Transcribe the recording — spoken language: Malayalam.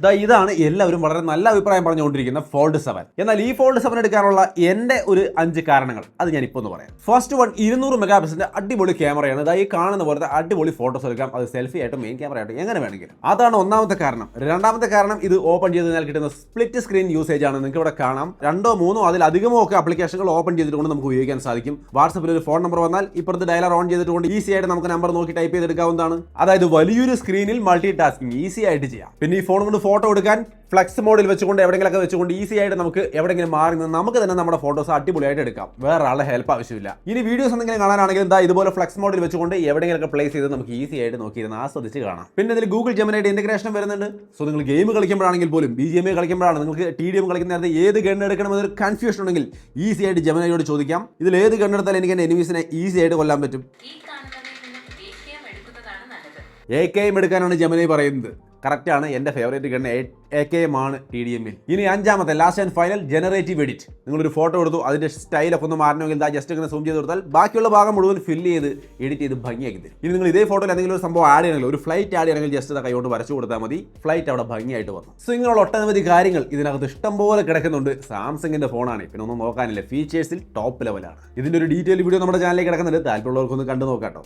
ദാ ഇതാണ് എല്ലാവരും വളരെ നല്ല അഭിപ്രായം പറഞ്ഞുകൊണ്ടിരിക്കുന്ന ഫോൾഡ് സെവൻ എന്നാൽ ഈ ഫോൾഡ് സെവൻ എടുക്കാനുള്ള എന്റെ ഒരു അഞ്ച് കാരണങ്ങൾ അത് ഞാൻ ഇപ്പോൾ ഒന്ന് പറയാം. ഫസ്റ്റ് വൺ ഇരുന്നൂറ് മെഗാ പിക്സലിന്റെ അടിപൊളി ക്യാമറയാണ്. ദാ ഈ കാണുന്ന പോലത്തെ അടിപൊളി ഫോട്ടോസ് എടുക്കാം. അത് സെൽഫി ആയിട്ടും മെയിൻ ക്യാമറ ആയിട്ടും എങ്ങനെ വേണമെങ്കിലും. അതാണ് ഒന്നാമത്തെ കാരണം. രണ്ടാമത്തെ കാരണം ഇത് ഓപ്പൺ ചെയ്ത് കഴിഞ്ഞാൽ കിട്ടുന്ന സ്പ്ലിറ്റ് സ്ക്രീൻ യൂസേജ് ആണ്. നിങ്ങൾക്ക് ഇവിടെ കാണാം. രണ്ടോ മൂന്നോ അതിലധികമോ ഒക്കെ ആപ്ലിക്കേഷനുകൾ ഓപ്പൺ ചെയ്തിട്ടുകൊണ്ട് നമുക്ക് ഉപയോഗിക്കാൻ സാധിക്കും. വാട്സപ്പിൽ ഒരു ഫോൺ നമ്പർ വന്നാൽ ഇപ്പുറത്ത് ഡയലർ ഓൺ ചെയ്തിട്ടുകൊണ്ട് ഈസി ആയിട്ട് നമുക്ക് നമ്പർ നോക്കി ടൈപ്പ് ചെയ്തെടുക്കാവുന്നതാണ്. അതായത് വലിയൊരു സ്ക്രീനിൽ മൾട്ടി ടാസ്കിങ് ഈസി ആയിട്ട് ചെയ്യാം. പിന്നെ ഈ ഫോൺ കൊണ്ട് ഫോട്ടോ എടുക്കാൻ ഫ്ലെക്സ് മോഡിൽ വെച്ചുകൊണ്ട് എവിടെയെങ്കിലൊക്കെ വെച്ചുകൊണ്ട് ഈസി ആയിട്ട് നമുക്ക് എവിടെയെങ്കിലും മാറി നിന്ന് നമുക്ക് തന്നെ നമ്മുടെ ഫോട്ടോസ് അടിപൊളിയായിട്ട് എടുക്കാം. വേറെ ആളുടെ ഹെൽപ്പ് ആവശ്യമില്ല. ഇനി വീഡിയോസ് എന്തെങ്കിലും കാണാനാണെങ്കിൽ എന്താ ഇതുപോലെ ഫ്ലെക്സ് മോഡിൽ വെച്ചുകൊണ്ട് എവിടെയെങ്കിലൊക്കെ പ്ലേസ് ചെയ്ത് നമുക്ക് ഈസി ആയിട്ട് നോക്കിയിരുന്ന് ആസ്വദിച്ച് കാണാം. പിന്നെ ഇതിൽ ഗൂഗിൾ ജെമിനായിട്ട് ഇന്റഗ്രേഷൻ വരുന്നുണ്ട്. സോ നിങ്ങൾ ഗെയിം കളിക്കുമ്പോഴാണെങ്കിൽ പോലും ബി ജി എം എ കളിക്കുമ്പോഴാണ് നിങ്ങൾക്ക് ടി ഡി എം കളിക്കുന്ന നേരത്തെ ഏത് ഗൺ എടുക്കണം എന്നൊരു കൺഫ്യൂഷൻ ഉണ്ടെങ്കിൽ ഈസി ആയിട്ട് ജെമിനയോട് ചോദിക്കാം. ഇതിൽ ഏത് ഗണ്ണെടുത്താലും എനിക്ക് എന്റെ എനിമീസിനെ ഈസി ആയിട്ട് കൊല്ലാൻ പറ്റും. എ കെ എം എടുക്കാനാണ് ജമനെ പറയുന്നത്. കറക്റ്റ് ആണ് എന്റെ favourite gun A K M ആണ് ടി ഡി എമ്മിൽ ഇനി അഞ്ചാമത്തെ last and final generative edit നിങ്ങളൊരു ഫോട്ടോ എടുത്തു അതിന്റെ സ്റ്റൈലൊക്കെ ഒന്ന് മാറണമെങ്കിൽ ഇതാ ജസ്റ്റ് ഇങ്ങനെ സൂം ചെയ്ത് കൊടുത്താൽ ബാക്കിയുള്ള ഭാഗം മുഴുവൻ ഫില്ല് ചെയ്ത് എഡിറ്റ് ചെയ്ത് ഭംഗിയാക്കി തരും. ഇനി നിങ്ങൾ ഇതേ ഫോട്ടോയിൽ എന്തെങ്കിലും ഒരു സംഭവം ആഡ് ചെയ്യണമെങ്കിൽ ഒരു ഫ്ലൈറ്റ് ആഡ് ചെയ്യണമെങ്കിൽ ജസ്റ്റ് കൈകൊണ്ട് വരച്ചു കൊടുത്താൽ മതി. ഫ്ലൈറ്റ് അവിടെ ഭംഗിയായിട്ട് വന്നു. സോ ഇങ്ങനെയുള്ള ഒട്ടനവധി കാര്യങ്ങൾ ഇതിനകത്ത് ഇഷ്ടംപോലെ കിടക്കുന്നുണ്ട്. സാംസങ്ങിന്റെ ഫോണാണ് പിന്നെ ഒന്നും നോക്കാനില്ല. ഫീച്ചേഴ്സിൽ ടോപ്പ് ലെവലാണ് ഇതിന്റെ ഒരു ഡീറ്റെയിൽ വീഡിയോ നമ്മുടെ ചാനലിൽ കിടക്കുന്നുണ്ട്. താല്പര്യമുള്ളവർക്കൊന്ന് കണ്ടു നോക്കാട്ടോ